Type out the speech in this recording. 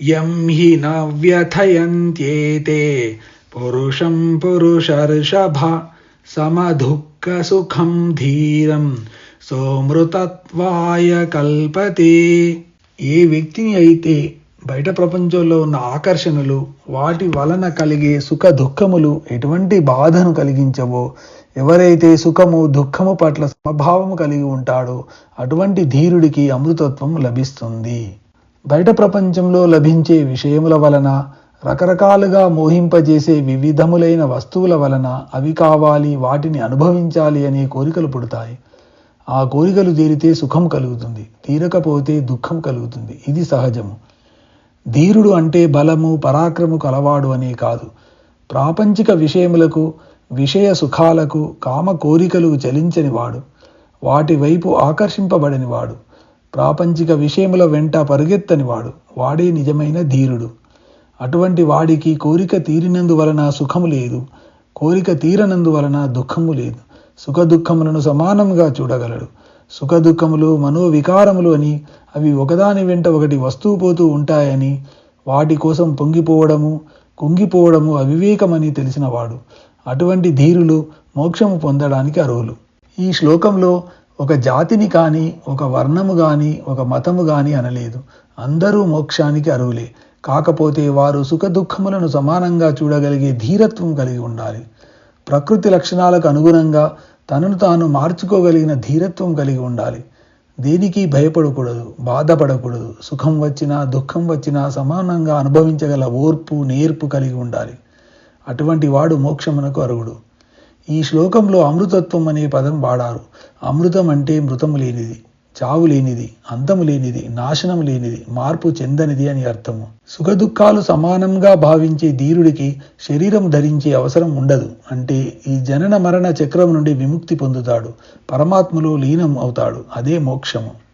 యం హి న వ్యథయంత్యేతే పురుషం పురుషర్షభ సమదుఃఖ సుఖం ధీరం సోమృతత్వాయ కల్పతే ఏ వ్యక్తిని అయితే బయట ప్రపంచంలో ఉన్న ఆకర్షణలు వాటి వలన కలిగే సుఖ దుఃఖములు ఎటువంటి బాధను కలిగించవో ఎవరైతే సుఖము దుఃఖము పట్ల సమభావము కలిగి ఉంటాడో అటువంటి ధీరుడికి అమృతత్వం లభిస్తుంది. బయట ప్రపంచంలో లభించే విషయముల వలన రకరకాలుగా మోహింపజేసే వివిధములైన వస్తువుల వలన అవి కావాలి వాటిని అనుభవించాలి అనే కోరికలు పుడతాయి. ఆ కోరికలు తీరితే సుఖం కలుగుతుంది తీరకపోతే దుఃఖం కలుగుతుంది. ఇది సహజము. ధీరుడు అంటే బలము పరాక్రము కలవాడు అనే కాదు. ప్రాపంచిక విషయములకు విషయ సుఖాలకు కామ కోరికలు చలించని వాడు. వాటి వైపు ఆకర్షింపబడని వాడు. ప్రాపంచిక విషయముల వెంట పరుగెత్తని వాడు. వాడే నిజమైన ధీరుడు. అటువంటి వాడికి కోరిక తీరినందువలన సుఖము లేదు. కోరిక తీరనందువలన దుఃఖము లేదు. సుఖ దుఃఖములను సమానంగా చూడగలడు. సుఖ దుఃఖములు మనోవికారములు అని అవి ఒకదాని వెంట ఒకటి వస్తూ పోతూ ఉంటాయని వాటి కోసం పొంగిపోవడము కుంగిపోవడము అవివేకమని తెలిసినవాడు అటువంటి ధీరులు మోక్షము పొందడానికి అర్హులు. ఈ శ్లోకంలో ఒక జాతిని కానీ ఒక వర్ణము కానీ ఒక మతము కానీ అనలేదు. అందరూ మోక్షానికి అరువులే కాకపోతే వారు సుఖ దుఃఖములను సమానంగా చూడగలిగే ధీరత్వం కలిగి ఉండాలి. ప్రకృతి లక్షణాలకు అనుగుణంగా తనను తాను మార్చుకోగలిగిన ధీరత్వం కలిగి ఉండాలి. దేనికి భయపడకూడదు బాధపడకూడదు. సుఖం వచ్చినా దుఃఖం వచ్చినా సమానంగా అనుభవించగల ఓర్పు నేర్పు కలిగి ఉండాలి. అటువంటి వాడు మోక్షమునకు అరుగుడు ఈ శ్లోకంలో అమృతత్వం అనే పదం వాడారు. అమృతం అంటే మృతము లేనిది చావు లేనిది అంతము లేనిది నాశనం లేనిది మార్పు చెందనిది అని అర్థము. సుఖదుఖాలు సమానంగా భావించే ధీరుడికి శరీరం ధరించే అవసరం ఉండదు. అంటే ఈ జనన మరణ చక్రం నుండి విముక్తి పొందుతాడు. పరమాత్మలో లీనం అవుతాడు. అదే మోక్షము.